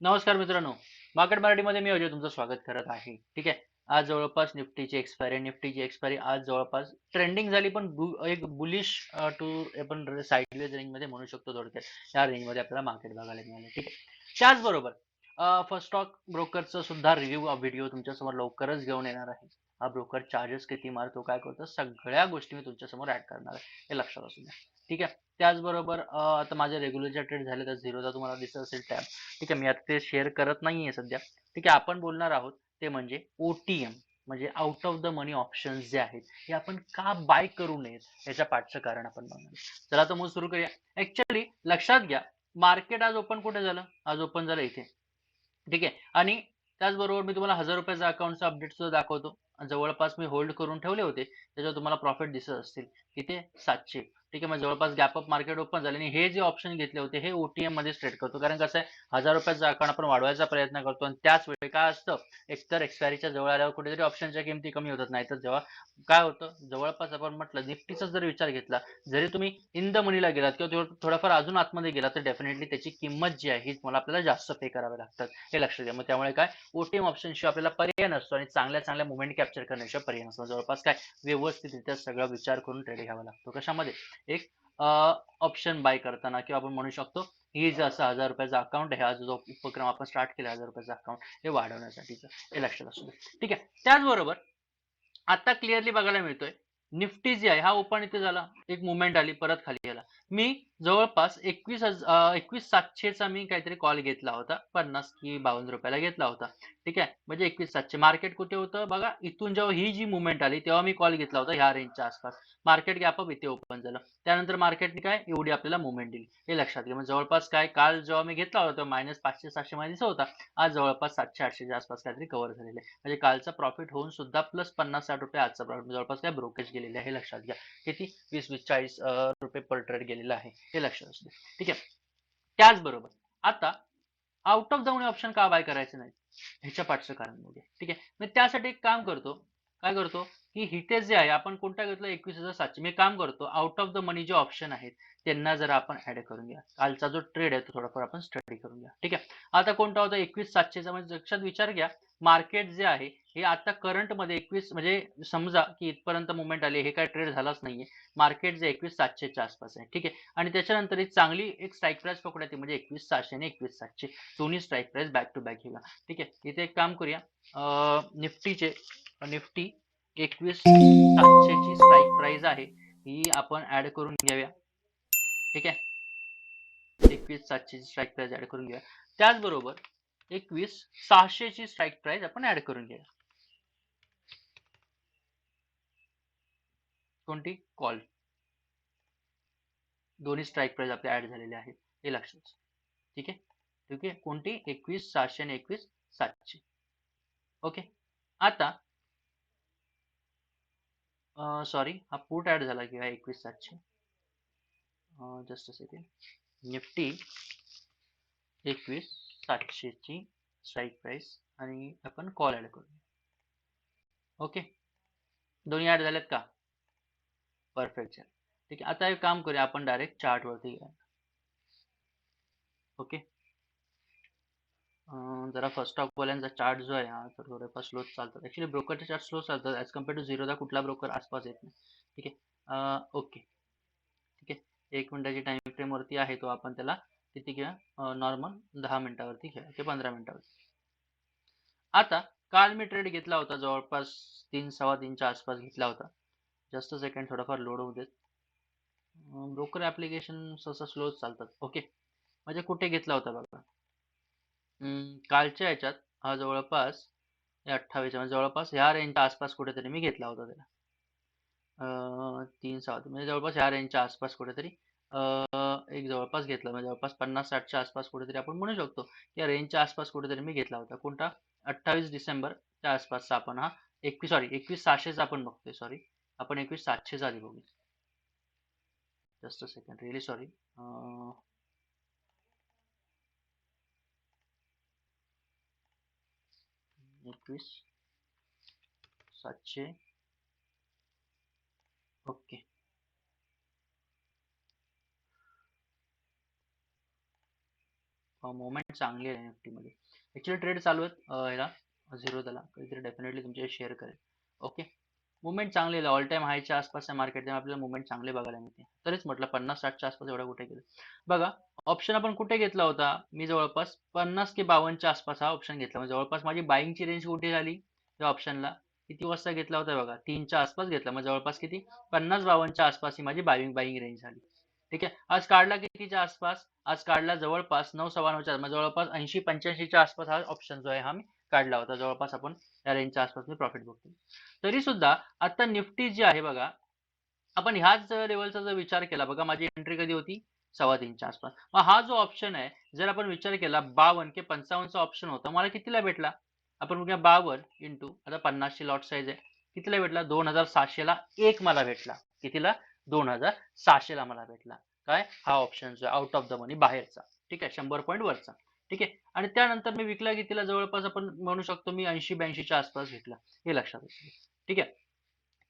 नमस्कार मित्रांनो. मार्केट मराठीमध्ये मी अजय तुमचं स्वागत करत आहे. ठीक आहे? आज जवळपास निफ्टीची एक्सपायरी निफ्टीची एक्सपायरी आज जवळपास ट्रेंडिंग झाली पण एक बुलिश टू आपण साईडवेज रेंजमध्ये म्हणू शकतो थोडक्यात. या रेंजमध्ये आपल्याला मार्केट बघायला मिळालं. ठीक आहे? त्याचबरोबर फर्स्ट स्टॉक ब्रोकरचा सुद्धा रिव्ह्यू व्हिडिओ तुमच्यासमोर लवकरच घेऊन येणार आहे. हा ब्रोकर चार्जेस किती मारतो काय करतो सगळ्या गोष्टी मी तुमच्यासमोर ऍड करणार आहे. हे लक्षात असू द्या. ठीक आहे? त्याचबरोबर आता माझे रेग्युलरच्या ट्रेड झाले तर झिरोचा तुम्हाला दिसत असेल टॅब ठीक आहे? मी आता ते शेअर करत नाहीये सध्या. ठीक आहे? आपण बोलणार आहोत ते म्हणजे ओटीएम म्हणजे out of the money options जे आहेत हे आपण का बाय करू नयेत याच्या पाठचं कारण आपण बघणार चला तर मग सुरू करूया. ऍक्च्युअली लक्षात घ्या मार्केट आज ओपन कुठे झालं? आज ओपन झालं इथे. ठीक आहे? आणि त्याचबरोबर मी तुम्हाला हजार रुपयाचा अकाउंटचा अपडेट सुद्धा दाखवतो. जवळपास मी होल्ड करून ठेवले होते. त्याच्यावर तुम्हाला प्रॉफिट दिसत असतील. किती सातशे. ठीक आहे मग जवळपास गॅपअप मार्केट ओपन झाले आणि हे जे ऑप्शन घेतले होते हे ओटीएममध्ये ट्रेड करतो. कारण कसं आहे हजार रुपयाचा अकाउंट आपण वाढवायचा प्रयत्न करतो आणि त्याच वेळी काय असतं एकतर एक्सपायरीच्या जवळ आल्यावर कुठेतरी ऑप्शनच्या किमती कमी होतात. नाही तर जेव्हा काय होतं जवळपास आपण म्हटलं निफ्टीचा जर विचार घेतला जरी तुम्ही इन द मनीला गेलात किंवा थोडाफार अजून आतमध्ये गेला तर डेफिनेटली त्याची किंमत जी आहे ही तुम्हाला आपल्याला जास्त पे करावे लागतात. हे लक्षात घ्या. मग त्यामुळे काय ओटीएम ऑप्शनशिवाय आपल्याला पर्याय नसतो आणि चांगल्या चांगल्या मुवमेंट कॅप्चर करण्याच्या पर्याय नसतो जवळपास काय? व्यवस्थितरित्या सगळा विचार करून ट्रेड घ्यावा लागतो. कशामध्ये? एक ऑप्शन बाय करताना किंवा आपण म्हणू शकतो ही जे असं हजार रुपयाचा अकाउंट आहे हा जो उपक्रम आपण स्टार्ट केला हजार रुपयाचा अकाउंट हे वाढवण्यासाठीचं हे लक्षात असू दे. ठीक आहे? त्याचबरोबर आता क्लिअरली बघायला मिळतोय निफ्टी जी आहे हा ओपन इथे झाला. एक मुवमेंट आली परत खाली गेला. मी जवळपास एकवीस हजार एकवीस सातशेचा मी काहीतरी कॉल घेतला होता. पन्नास की बावन्न रुपयाला घेतला होता. ठीक आहे? म्हणजे एकवीस सातशे. मार्केट कुठे होतं? बघा इथून जेव्हा ही जी मुवमेंट आली तेव्हा मी कॉल घेतला होता ह्या रेंजच्या आसपास. मार्केट गॅप अप इथे ओपन झालं. त्यानंतर मार्केटने काय? एवढी आपल्याला मुवमेंट दिली. हे लक्षात घ्या. म्हणजे जवळपास काय? काल जेव्हा मी घेतला होता तेव्हा मायनस पाचशे सातशे मध्ये होता. आज जवळपास सातशे आठशेच्या आसपास काहीतरी कव्हर झालेले म्हणजे कालचा प्रॉफिट होऊन सुद्धा प्लस पन्नास साठ रुपये आजचा प्रॉफिट जवळपास काय? ब्रोकेज गेलेले आहे. हे लक्षात घ्या. किती? वीस वीस चाळीस रुपये पर ट्रेड गेलेला आहे. हे लक्षात असू दे ठीक आहे? त्याचबरोबर आता आउट ऑफ जाऊन ऑप्शन का बाय करायचं नाही? ह्याच्या पाठचं कारण बघूया. ठीक आहे? मी त्यासाठी एक काम करतो. काय करतो? की हिटेज जे आहे आपण कोणता घेतलं? एकवीस हजार सातशे. मी काम करतो आउट ऑफ द मनी जे ऑप्शन आहेत त्यांना जर आपण ऍड करून घ्या. कालचा जो ट्रेड आहे तो थोडाफार आपण स्टडी करून घ्या. ठीक आहे? आता कोणता होता? एकवीस सातशेचा. म्हणजे लक्षात विचार घ्या मार्केट जे आहे हे आता करंटमध्ये एकवीस म्हणजे समजा की इथपर्यंत मुवमेंट आली हे काय ट्रेड झालाच नाहीये. मार्केट जे एकवीस सातशेच्या आसपास आहे. ठीक आहे? आणि त्याच्यानंतर एक चांगली एक स्ट्राईक प्राइस पकडूया ती म्हणजे एकवीस सहाशे आणि एकवीस सातशे. दोन्ही strike price back to back घेऊया ठीक आहे? इथे एक काम करूया. निफ्टीचे निफ्टी एकवीस सातशेची स्ट्राईक प्राइस आहे ही आपण ऍड करून घेऊया ठीक आहे? एकवीस सातशेची स्ट्राईक प्राइस ऍड करून घेऊया त्याचबरोबर एकवीस सहाशेची स्ट्राईक प्राइस आपण ऍड करून घेऊया कोणती? कॉल दोन्ही स्ट्राईक प्राइस आपल्या ऍड झालेले आहेत. हे लक्षात ठीक आहे? ठीक आहे? कोणती? एकवीस सहाशे आणि एकवीस सातशे. ओके? आता सॉरी हा पुट ॲड झाला किंवा एकवीस सातशे. जस्ट सेकंड निफ्टी एकवीस सातशेची स्ट्राईक प्राईस आणि आपण कॉल ॲड करूया. ओके दोन्ही ॲड झाल्यात का? परफेक्ट ठीक आहे आता एक काम करूया आपण डायरेक्ट चार्टवरती घ्या ओके अं, जरा फर्स्ट स्टॉक वाल्यांचा चार्ट जो आहे हा तर थोडेफार स्लो चालतात. ऍक्च्युली ब्रोकरचे चार्ट स्लो चालतात. ॲज कंपेअर टू झिरोचा कुठला ब्रोकर आसपास येत नाही. ठीक आहे? ओके ठीक आहे? एक मिनिटाची टाइम फ्रेमवरती आहे तो आपण त्याला. किती घ्या नॉर्मल दहा मिनिटावरती घ्या ते पंधरा मिनिटावरती. आता काल मी ट्रेड घेतला होता. जवळपास तीन सव्वा तीनच्या आसपास घेतला होता. जस्ट सेकंड थोडाफार लोड होऊ देत. ब्रोकर ॲप्लिकेशन सहसा स्लो चालतात. ओके म्हणजे कुठे घेतला होता बघा. हम्म, कालच्या ह्याच्यात हा जवळपास अठ्ठावीस म्हणजे जवळपास ह्या रेंजच्या आसपास कुठेतरी मी घेतला होता त्याला. तीन सहा म्हणजे जवळपास ह्या रेंजच्या आसपास कुठेतरी एक जवळपास घेतला म्हणजे जवळपास पन्नास साठच्या आसपास कुठेतरी आपण म्हणू शकतो या रेंजच्या आसपास कुठेतरी मी घेतला होता. कोणता? अठ्ठावीस डिसेंबरच्या आसपासचा आपण हा एकवीस सॉरी एकवीस सहाशेचा आपण बघतोय सॉरी आपण एकवीस सातशेचा आधी बघूया. Just a second really sorry एकवीस. सातशे. ओके. मोमेंट चांगली आहे निफ्टी मध्ये. ट्रेड चालू आहेत ह्याला झिरो त्याला. कधीतरी डेफिनेटली तुमच्या शेअर करेल. ओके. मुवमेंट चांगली आहे ऑल टाइम हायच्या आसपास आहे मार्केट आपल्याला मुवमेंट चांगले बघायला मिळते. तरीच म्हटलं पन्नास साठच्या आसपास एवढा कुठे गेलं. बघा ऑप्शन आपण कुठे घेतला होता? मी जवळपास पन्नास की बावन्नच्या आसपास हा ऑप्शन घेतला. म्हणजे जवळपास माझी बाईंगची रेंज कुठे झाली? या ऑप्शनला किती वाजता घेतला होता बघा? तीनच्या आसपास घेतला. म्हणजे जवळपास किती? पन्नास बावन्नच्या आसपास ही माझी बाईंग बाईंग रेंज झाली. ठीक आहे? आज काढला कितीच्या आसपास? आज काढला जवळपास नऊ सव्वा नऊच्या म्हणजे जवळपास ऐंशी पंच्याऐंशीच्या आसपास हा ऑप्शन जो आहे हा मी काढला होता. जवळपास आपण या रेंजच्या आसपास मी प्रॉफिट बघतो. तरी सुद्धा आता निफ्टी जी आहे बघा आपण ह्याच लेवलचा जर विचार केला बघा माझी एंट्री कधी होती? सव्वा तीनच्या आसपास. मग हा जो ऑप्शन आहे जर आपण विचार केला बावन्न कि पंचावन्नचा ऑप्शन होता मला कितीला भेटला? आपण बघूया बावन्न इंटू आता पन्नासची लॉट साईज आहे. कितीला भेटला? दोन हजार सहाशेला एक मला भेटला. कितीला? दोन हजार सहाशेला मला भेटला. काय? हा ऑप्शन जो आउट ऑफ द मनी बाहेरचा. ठीक आहे? शंभर पॉईंट वरचा. ठीक आहे? आणि त्यानंतर मी विकला कितीला? जवळपास आपण म्हणू शकतो मी ऐंशी ब्याऐंशीच्या आसपास घेतला हे लक्षात ठीक आहे?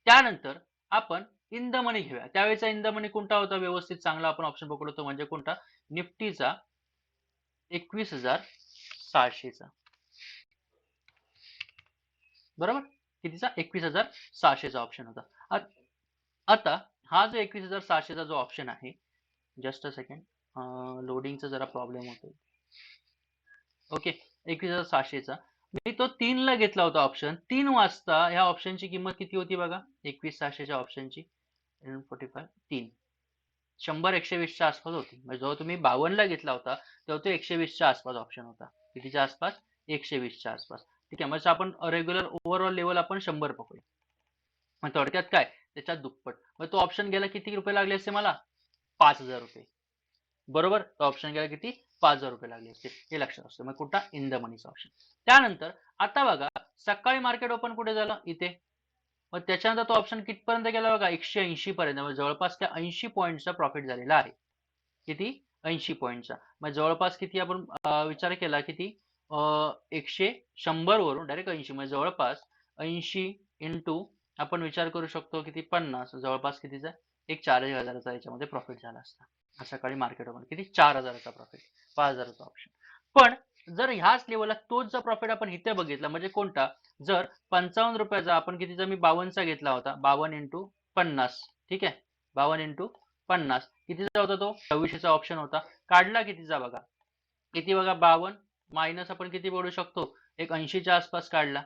त्यानंतर आपण इंद मनी घेऊया. त्यावेळेचा इंद मनी कोणता होता? व्यवस्थित चांगला आपण ऑप्शन पकडतो म्हणजे कोणता? निफ्टीचा एकवीस हजार सहाशेचा. बरोबर? कितीचा? एकवीस हजार सहाशेचा ऑप्शन होता. आता हा जो एकवीस हजार सहाशेचा जो ऑप्शन आहे जस्ट अ सेकंड लोडिंगचा जरा प्रॉब्लेम होतो ओके एकवीस हजार सहाशेचा. मी तो तीनला घेतला होता ऑप्शन तीन वाजता ह्या ऑप्शनची किंमत किती होती बघा? एकवीस सहाशेच्या ऑप्शनची फोर्टी फाय तीन. शंभर एकशे वीसच्या आसपास होती. म्हणजे जेव्हा तुम्ही बावन्नला घेतला होता तेव्हा तो एकशे वीसच्या आसपास ऑप्शन होता. कितीच्या आसपास? एकशे वीसच्या आसपास. ठीक आहे म्हणजे आपण रेग्युलर ओव्हरऑल लेवल आपण शंभर पकडू. मग थोडक्यात काय? त्याच्यात दुप्पट. मग तो ऑप्शन गेला किती रुपये लागले असते मला? पाच हजार रुपये. बरोबर? तो ऑप्शन गेला किती? पाच हजार रुपये लागले असते. हे लक्षात असतं. मग कुठला? इन द मनीचा ऑप्शन त्यानंतर आता बघा सकाळी मार्केट ओपन कुठे झालं? इथे. मग त्याच्यानंतर तो ऑप्शन कितपर्यंत गेला बघा? एकशे ऐंशी पर्यंत. म्हणजे जवळपास त्या ऐंशी पॉईंटचा प्रॉफिट झालेला आहे. किती? ऐंशी पॉईंटचा मग जवळपास किती आपण विचार केला किती? एकशे शंभर वरून डायरेक्ट ऐंशी. म्हणजे जवळपास ऐंशी इंटू आपण विचार करू शकतो किती? पन्नास. जवळपास कितीचा? एक चार हजाराचा याच्यामध्ये प्रॉफिट झाला असता. सकाळी मार्केट ओपन किती? चार हजाराचा प्रॉफिट पाच हजाराचा ऑप्शन पण जर ह्याच लेवलला तोच जर प्रॉफिट आपण इथे बघितला म्हणजे कोणता? जर पंचावन्न रुपयाचा आपण कितीचा मी बावन्नचा घेतला होता बावन्न इंटू पन्नास. ठीक आहे? बावन्न इंटू पन्नास. कितीचा होता तो? सव्वीसशेचा ऑप्शन होता. काढला कितीचा बघा? किती बघा? बावन्न. मायनस आपण किती बोलू शकतो? एक ऐंशीच्या आसपास काढला.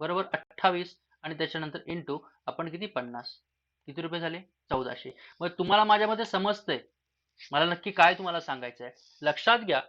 बरोबर? अठ्ठावीस. आणि त्याच्यानंतर इंटू आपण किती? पन्नास. किती रुपये झाले? चौदाशे. मग तुम्हाला माझ्यामध्ये समजतंय. मला नक्की काय तुम्हाला सांगायचं आहे लक्षात घ्या.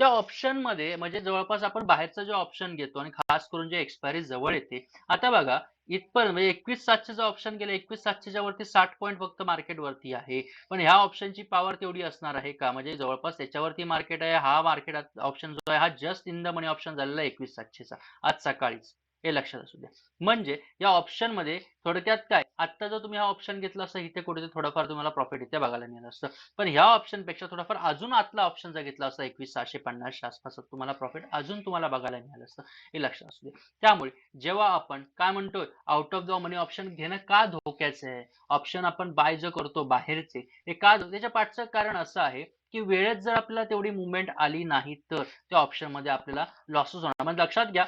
त्या ऑप्शनमध्ये म्हणजे जवळपास आपण बाहेरचा जो ऑप्शन घेतो आणि खास करून जे एक्सपायरी जवळ येते आता बघा इथपर्यंत म्हणजे एकवीस सातशेचा ऑप्शन गेला एकवीस सातशेच्या वरती साठ पॉईंट फक्त मार्केट वरती आहे. पण ह्या ऑप्शनची पॉवर तेवढी असणार आहे का? म्हणजे जवळपास त्याच्यावरती मार्केट आहे हा मार्केट ऑप्शन जो आहे हा just in the money option झालेला आहे एकवीस सातशेचा आज सकाळीच. हे लक्षात असू द्या म्हणजे या ऑप्शनमध्ये थोडक्यात काय? आता जर तुम्ही हा ऑप्शन घेतला असता इथे कुठेतरी थोडंफार तुम्हाला प्रॉफिट इथे बघायला मिळालं असतं. पण ह्या ऑप्शनपेक्षा थोडाफार अजून आतला ऑप्शन जर घेतला असता एकवीस सहाशे पन्नासच्या आसपास तुम्हाला प्रॉफिट अजून तुम्हाला बघायला मिळालं असतं. हे लक्षात असू दे. त्यामुळे जेव्हा आपण काय म्हणतोय? Out of the money option घेणं का धोक्याचं आहे? ऑप्शन आपण बाय जे करतो बाहेरचे हे का त्याच्या पाठचं कारण असं आहे की वेळेत जर आपल्याला तेवढी मुवमेंट आली नाही तर त्या ऑप्शनमध्ये आपल्याला लॉसेस होणार. म्हणजे लक्षात घ्या.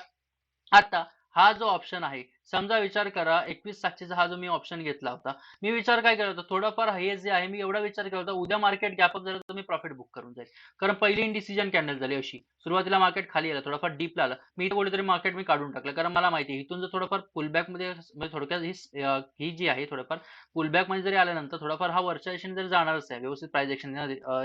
आता हा जो ऑप्शन आहे समजा विचार करा एकवीस सातशेचा हा जो मी ऑप्शन घेतला होता मी विचार काय केला होता? थोडंफार हे जे आहे मी एवढा विचार केला होता उद्या मार्केट गॅपअप झालं तर मी प्रॉफिट बुक करून जाईल. कारण पहिली इंडिसिजन कॅन्डल झाली अशी. सुरुवातीला मार्केट खाली आलं थोडंफार डीप आलं. मी इथे कुठेतरी मार्केट मी काढून टाकलं. कारण मला माहिती आहे इथून जर थोडंफार पुलबॅकमध्ये म्हणजे थोडक्यात ही ही जी आहे थोडंफार पुलबॅकमध्ये जरी आल्यानंतर थोडाफार हा वरच्या दिशेने जरी जाणारच आहे व्यवस्थित प्राइस एक्शन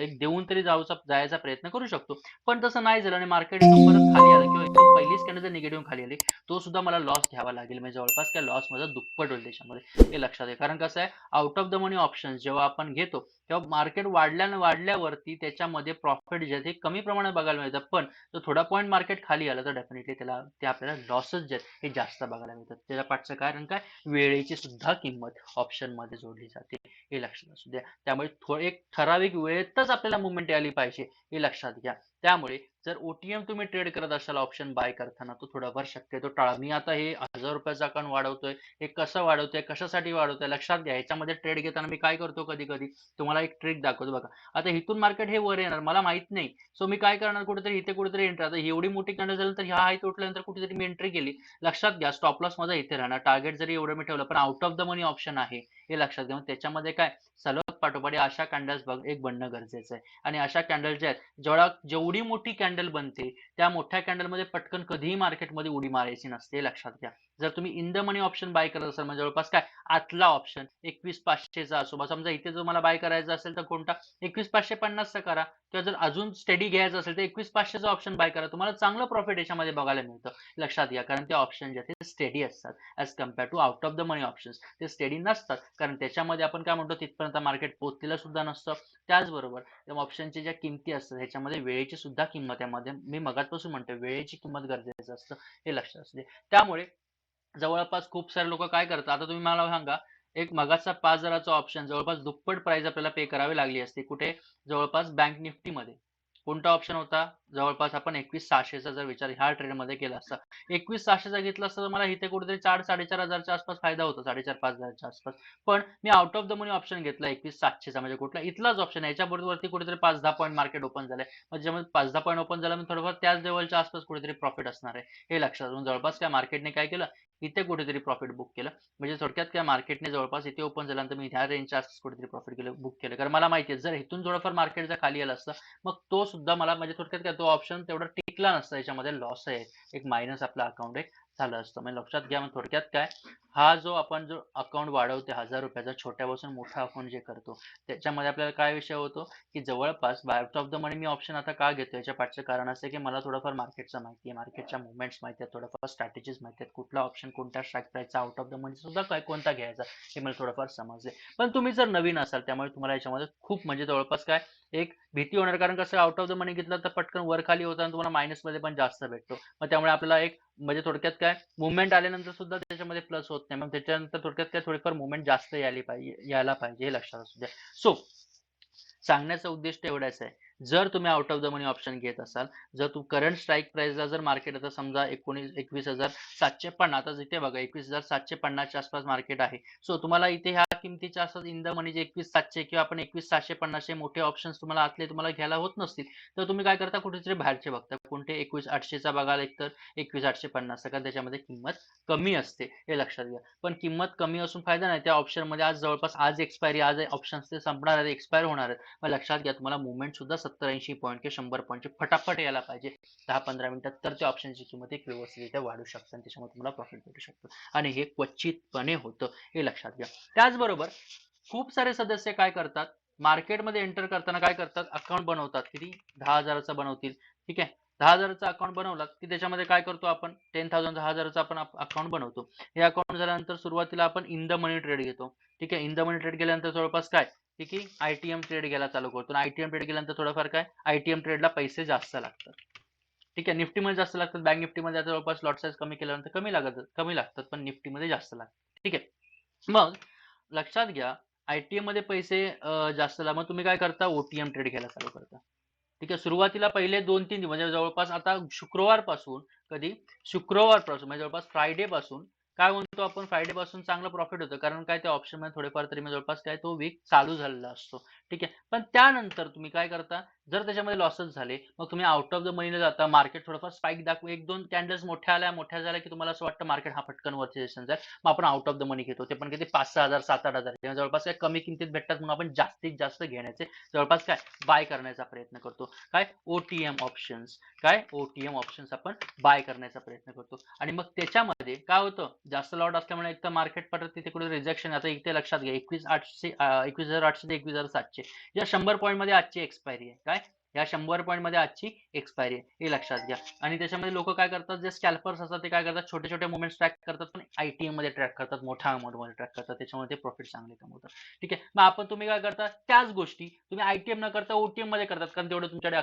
एक देऊन तरी जाऊचा जायचा प्रयत्न करू शकतो. पण तसं नाही झालं आणि मार्केट परत खाली आलं किंवा पहिलीच कॅन्डल जर निगेटिव्ह खाली आली तो सुद्धा मला लॉस घ्यावा लागेल. म्हणजे जवळपास काय लॉस माझा दुप्पट होईल त्याच्यामध्ये. हे लक्षात आहे कारण कसं आहे out of the money option जेव्हा आपण घेतो तेव्हा मार्केट वाढल्या वाढल्यावरती त्याच्यामध्ये प्रॉफिट जे आहे ते कमी प्रमाणात बघायला मिळतं पण जर थोडा पॉईंट मार्केट खाली आलं तर डेफिनेटली त्याला ते आपल्याला लॉसेस जे आहेत हे जास्त बघायला मिळतात. त्याच्या पाठचं कारण काय? वेळेची सुद्धा किंमत ऑप्शनमध्ये जोडली जाते. हे लक्षात असू द्या. त्यामुळे थो एक ठराविक वेळेतच आपल्याला मुवमेंट आली पाहिजे हे लक्षात घ्या. त्यामुळे जर ओटीएम तुम्ही ट्रेड करत असाल ऑप्शन बाय करताना तो थोडाफार शक्यतो टाळा. मी आता हे हजार रुपयाचा अकाउंट वाढवतोय हे कसं वाढवतोय कशासाठी वाढवतोय लक्षात घ्या. याच्यामध्ये ट्रेड घेताना मी काय करतो कधी कधी तुम्हाला एक ट्रिक दाखवतो बघा. आता इथून मार्केट हे वर येणार मला माहीत नाही. सो मी काय करणार कुठेतरी इथे कुठेतरी एंट्री आता एवढी मोठी कॅन्डल झाली तर ह्या हाय उठल्यानंतर कुठेतरी मी एंट्री केली. लक्षात घ्या स्टॉप लॉस माझा इथे राहणार. टार्गेट जरी एवढं मी ठेवलं पण out of the money option आहे. हे लक्षात घ्या. त्याच्यामध्ये काय? सलग पाठोपाठ अशा कॅन्डल्स एक बनणं गरजेचं आहे. आणि अशा कॅन्डल ज्या आहेत जेवढा जेवढी मोठी कॅन्डल बनते त्या मोठ्या कॅन्डलमध्ये पटकन कधीही मार्केटमध्ये उडी मारायची नसते हे लक्षात घ्या. जर तुम्ही in the money option buy करत असाल म्हणजे जवळपास काय? आतला ऑप्शन एकवीस पाचशेचा असो. बा समजा इथे जो मला बाय करायचा असेल तर कोणता? एकवीस पाचशे पन्नासचा करा. किंवा जर अजून स्टडी घ्यायचा असेल तर एकवीस पाचशेचा ऑप्शन बाय करा. तुम्हाला चांगलं प्रॉफिट याच्यामध्ये बघायला मिळतं. लक्षात घ्या कारण ते ऑप्शन जे आहेत ते स्टडी असतात. As compare to out of the money options ते स्टडी नसतात. कारण त्याच्यामध्ये आपण काय म्हणतो तिथपर्यंत मार्केट पोहोचलेलं सुद्धा नसतं. त्याचबरोबर त्या ऑप्शनच्या ज्या किमती असतात ह्याच्यामध्ये वेळेची सुद्धा किंमत यामध्ये मी मगातपासून म्हणतो वेळेची किंमत गरजेचं असतं हे लक्षात असते त्यामुळे जवळपास खूप सारे लोक काय करतात आता तुम्ही मला सांगा एक मगाचा पाच हजाराचा ऑप्शन जवळपास दुप्पट प्राइस आपल्याला पे करावी लागली असते. कुठे? जवळपास बँक निफ्टीमध्ये. कोणता ऑप्शन होता? जवळपास आपण एकवीस सहाशेचा जर विचार ह्या ट्रेडमध्ये केला असता एकवीस सहाशेचा घेतला असता तर मला इथे कुठेतरी चार साडेचार हजारच्या आसपास फायदा होता साडेचार पाच हजारच्या आसपास. पण मी out of the money option घेतला एकवीस सातशेचा म्हणजे कुठला इथलाच ऑप्शन आहे. याच्या वरती कुठेतरी पाच दहा पॉईंट मार्केट ओपन झालंय. म्हणजे ज्यामध्ये पाच दहा पॉईंट ओपन झालं म्हणजे थोडंफार त्याच लेवलच्या आसपास कुठेतरी प्रॉफिट असणार आहे. हे लक्षात घेऊन जवळपास त्या मार्केटने काय केलं? इथे कुठेतरी प्रॉफिट बुक केलं. म्हणजे थोडक्यात काय मार्केटने जवळपास इथे ओपन झाल्यानंतर मी ह्या रेंजच्या आसपास कुठेतरी प्रॉफिट केलं बुक केलं. कारण मला माहिती आहे जर इथून थोडंफार मार्केट जर खाली आलं असतं मग तो सुद्धा मला म्हणजे थोडक्यात काय तो ऑप्शन तेवढा टिकला नसता याच्यामध्ये लॉस आहे. एक मायनस आपला अकाउंट एक झालं असतं. म्हणजे लक्षात घ्या मग थोडक्यात काय? हा जो आपण जो अकाउंट वाढवते हजार रुपयाचा छोट्यापासून मोठा अकाउंट जे करतो त्याच्यामध्ये आपल्याला काय विषय होतो? की जवळपास आउट ऑफ द मनी मी ऑप्शन आता का घेतो याच्या पाठचं कारण असं की मला थोडंफार मार्केटचं माहिती आहे. मार्केटच्या मुवमेंट्स माहिती आहेत थोडंफार स्ट्रॅटेजीज माहिती आहेत. कुठला ऑप्शन कोणत्या स्ट्राईक प्राईसचा आउट ऑफ द मनी सुद्धा काय कोणता घ्यायचा हे मला थोडंफार समजले पण तुम्ही जर नवीन असाल त्यामुळे तुम्हाला याच्यामध्ये खूप म्हणजे जवळपास काय एक भीती होणार. कारण कसं आउट ऑफ द मनी घेतलं तर पटकन वर खाली होता आणि तुम्हाला मायनसमध्ये पण जास्त भेटतो. मग त्यामुळे आपल्याला एक म्हणजे थोडक्यात काय मुवमेंट आल्यानंतर सुद्धा त्याच्यामध्ये प्लस होत नाही. मग त्याच्यानंतर थोडक्यात काय थोडीफार मुवमेंट जास्त यायला पाहिजे यायला पाहिजे हे लक्षात असू द्या. सो सांगण्याचं उद्दिष्ट एवढंच आहे. जर तुम्ही out of the money option घेत असाल जर तू करंट स्ट्राईक प्राईसला जर मार्केट आता समजा एकोणीस एकवीस हजार सातशे पन्नास आता इथे बघा एकवीस हजार सातशे पन्नासच्या आसपास मार्केट आहे. सो तुम्हाला इथे ह्या किमतीच्या असतात इन द मनी जे एकवीस सातशे किंवा आपण एकवीस सातशे पन्नासचे मोठे ऑप्शन्स तुम्हाला आतले तुम्हाला घ्यायला होत नसतील. तर तुम्ही काय करता? कुठेतरी बाहेरचे बघता. कोणते? एकवीस आठशेचा बघाल एक तर एकवीस आठशे पन्नास. का त्याच्यामध्ये किंमत कमी असते हे लक्षात घ्या. पण किंमत कमी असून फायदा नाही. त्या ऑप्शनमध्ये आज जवळपास आज एक्सपायरी आज ऑप्शन्स ते संपणार आहेत एक्सपायर होणार आहेत. मग लक्षात घ्या तुम्हाला मुवमेंट सुद्धा सत्तर ऐंशी पॉईंट किंवा शंभर पॉईंटचे फटाफट यायला पाहिजे. दहा पंधरा मिनिटात तर त्या ऑप्शनची किंमत एक व्यवस्थितरित्या वाढू शकते आणि त्याच्यामुळे तुम्हाला प्रॉफिट भेटू शकतो. आणि हे क्वचितपणे होतं हे लक्षात घ्या. त्याचबरोबर खूप सारे सदस्य काय करतात? मार्केटमध्ये एंटर करताना काय करतात? अकाउंट बनवतात. किती? दहा हजाराचा बनवतील. ठीक आहे? दहा हजाराचा अकाउंट बनवला की त्याच्यामध्ये काय करतो आपण? टेन थाउजंड दहा हजाराचा आपण अकाउंट बनवतो. हे अकाउंट झाल्यानंतर सुरुवातीला आपण इन द मनी ट्रेड घेतो. ठीक आहे? इन द मनी ट्रेड गेल्यानंतर जवळपास काय? ठीक आहे? आयटीएम ट्रेड घ्यायला चालू करतो. आयटीएम ट्रेड गेल्यानंतर थोडंफार काय? आयटीएम ट्रेडला पैसे जास्त लागतात. ठीक आहे? निफ्टीमध्ये जास्त लागतात. बँक निफ्टीमध्ये आता जवळपास लॉट साईज कमी केल्यानंतर कमी लागत कमी लागतात पण निफ्टीमध्ये जास्त लागतात. ठीक आहे? मग लक्षात घ्या आयटीएममध्ये पैसे जास्त लाग मग तुम्ही काय करता? ओटीएम ट्रेड घ्यायला चालू करता. ठीक आहे? सुरुवातीला पहिले दोन तीन दिवस म्हणजे जवळपास आता शुक्रवारपासून कधी? शुक्रवारपासून म्हणजे जवळपास फ्रायडे पासून काय म्हणतो आपण फ्रायडे पासून चांगलं प्रॉफिट होतं. कारण काय त्या ऑप्शनमध्ये थोडेफार तरी जवळपास काय तो वीक चालू झालेला असतो. ठीक आहे? पण त्यानंतर तुम्ही काय करता जर त्याच्यामध्ये लॉसेस झाले मग तुम्ही आउट ऑफ द मनीला जाता. मार्केट थोडंफार स्पाइक दाखवू. एक दोन कॅन्डल्स मोठ्या आल्या मोठ्या झाल्या की तुम्हाला असं वाटतं मार्केट हा पटकन वरती सेशन जाईल मग आपण आउट ऑफ द मनी घेतो. ते पण किती? पाच सहा हजार सात आठ हजार. किंवा जवळपास काय कमी किमतीत भेटतात म्हणून आपण जास्तीत जास्त घेण्याचे जवळपास काय बाय करण्याचा प्रयत्न करतो. काय? ओटीएम ऑप्शन्स काय? ओटीएम ऑप्शन्स आपण बाय करण्याचा प्रयत्न करतो. आणि मग त्याच्यामध्ये काय होतं? जास्त लॉट असल्यामुळे एक तर मार्केट पडत तिथे कुठे रिजेक्शन आता इथे लक्षात घ्या एकवीस आठशे एकवीस हजार आठशे ते एकवीस हजार सातशे. या शंभर पॉईंटमध्ये आजची एक्सपायरी आहे. काय? या शंभर पॉईंटमध्ये आजची एक्सपायरी आहे. हे लक्षात घ्या. आणि त्याच्यामध्ये लोक काय करतात? जे स्कॅल्पर्स असतात ते काय करतात? छोटे छोटे मुवमेंट ट्रॅक करतात पण आयटीएममध्ये ट्रॅक करतात. मोठ्या अमाऊंटमध्ये ट्रॅक करतात. त्याच्यामुळे ते प्रॉफिट चांगले कमवतात. ठीक आहे? मग आपण तुम्ही काय करता? त्याच गोष्टी तुम्ही आयटीएम न करता ओटीएममध्ये करतात. कारण तेवढं तुमच्याकडे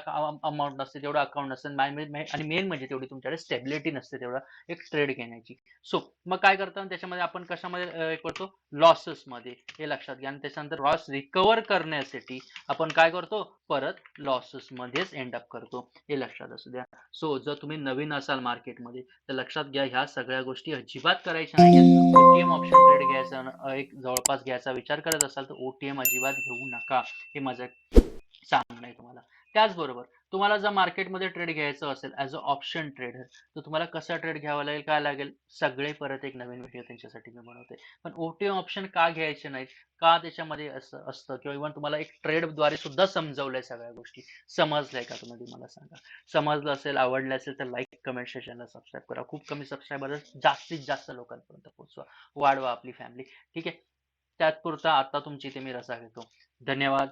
अमाऊंट नसते तेवढं अकाउंट नसते. आणि मेन म्हणजे तेवढी तुमच्याकडे स्टेबिलिटी नसते तेवढं एक ट्रेड घेण्याची. सो मग काय करतात त्याच्यामध्ये आपण कशामध्ये हे करतो? लॉसेस मध्ये. हे लक्षात घ्या. आणि त्याच्यानंतर लॉस रिकवर करण्यासाठी आपण काय करतो? परत लॉसेस मध्येच एंड अप करतो हे लक्षात असू द्या. सो जर तुम्ही नवीन असाल मार्केटमध्ये तर लक्षात घ्या ह्या सगळ्या गोष्टी अजिबात करायच्या नाही ओटीएम ऑप्शन ट्रेड घ्यायचा एक जवळपास घ्यायचा विचार करत असाल तर ओटीएम अजिबात घेऊ नका. हे माझं सांगणं आहे तुम्हाला. त्याचबरोबर तुम्हाला जर मार्केटमध्ये ट्रेड घ्यायचं असेल ॲज अ ऑप्शन ट्रेडर तर तुम्हाला कसा ट्रेड घ्यावं लागेल काय लागेल? सगळे परत एक नवीन व्हिडिओ त्यांच्यासाठी मी बनवते. पण ओटीएम ऑप्शन का घ्यायचे नाहीत? का त्याच्यामध्ये असं असतं? किंवा इव्हन तुम्हाला एक ट्रेडद्वारे सुद्धा समजवलंय सगळ्या गोष्टी. समजलंय का तुम्ही? मला सांगा. समजलं असेल आवडलं असेल तर लाईक कमेंट सेशनला सबस्क्राईब करा. खूप कमी सबस्क्रायबर जास्तीत जास्त लोकांपर्यंत पोहोचवा. वाढवा आपली फॅमिली ठीक आहे? त्याचपुरता आता तुमची ते मी रसा घेतो. धन्यवाद.